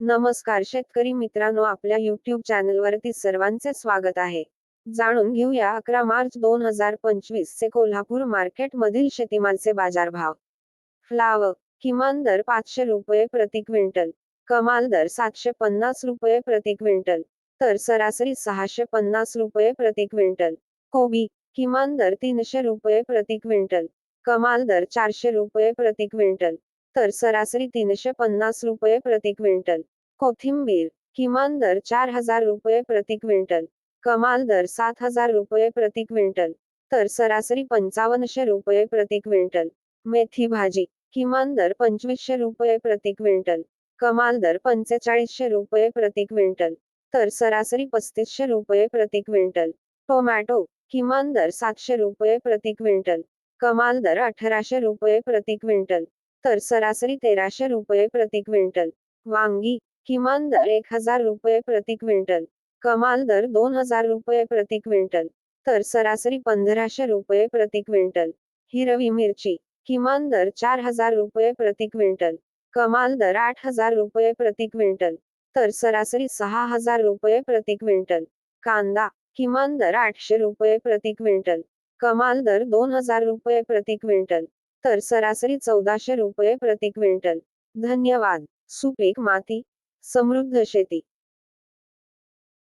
नमस्कार शेतकरी मित्रांनो आपल्या युट्यूब चॅनलवरती सर्वांचे स्वागत आहे. जाणून घेऊया अकरा मार्च दोन हजार पंचवीस चे कोल्हापूर मार्केट मधील शेतीमालचे बाजारभाव. फ्लाव किमान दर पाचशे रुपये प्रति क्विंटल कमाल दर सातशे पन्नास रुपये प्रति क्विंटल तर सरासरी सहाशे पन्नास रुपये प्रति क्विंटल. कोबी किमान दर तीनशे रुपये प्रति क्विंटल कमाल दर चारशे रुपये प्रति क्विंटल तर सरासरी तीनशे पन्नास रुपये प्रति क्विंटल. कोथिंबीर किमान दर चार हजार रुपये प्रति क्विंटल. कमाल दर सात हजार रुपये प्रति क्विंटल. तर सरासरी पंचावन्नशे रुपये प्रति क्विंटल. मेथी भाजी किमान दर पंचवीसशे रुपये प्रति क्विंटल. कमाल दर पंचेचाळीसशे रुपये प्रति क्विंटल. तर सरासरी पस्तीसशे रुपये प्रति क्विंटल. टोमॅटो किमान दर सातशे रुपये प्रति क्विंटल. कमाल दर अठराशे रुपये प्रति क्विंटल. तर सरासरी तेराशे रुपये प्रति क्विंटल. वांगी किमान दर एक हजार रुपये प्रति क्विंटल. कमाल दर दोन हजार रुपये प्रति क्विंटल. तर सरासरी पंधराशे रुपये प्रति क्विंटल. हिरवी मिरची किमान दर चार हजार रुपये प्रति क्विंटल. कमाल दर आठ हजार रुपये प्रति क्विंटल. तर सरासरी सहा हजार रुपये प्रति क्विंटल. कांदा किमान दर आठशे रुपये प्रति क्विंटल. कमाल दर दोन हजार रुपये प्रति क्विंटल. तर सरासरी चौदाशे रुपये प्रति क्विंटल. धन्यवाद. सुपीक माती. समृद्ध शेती.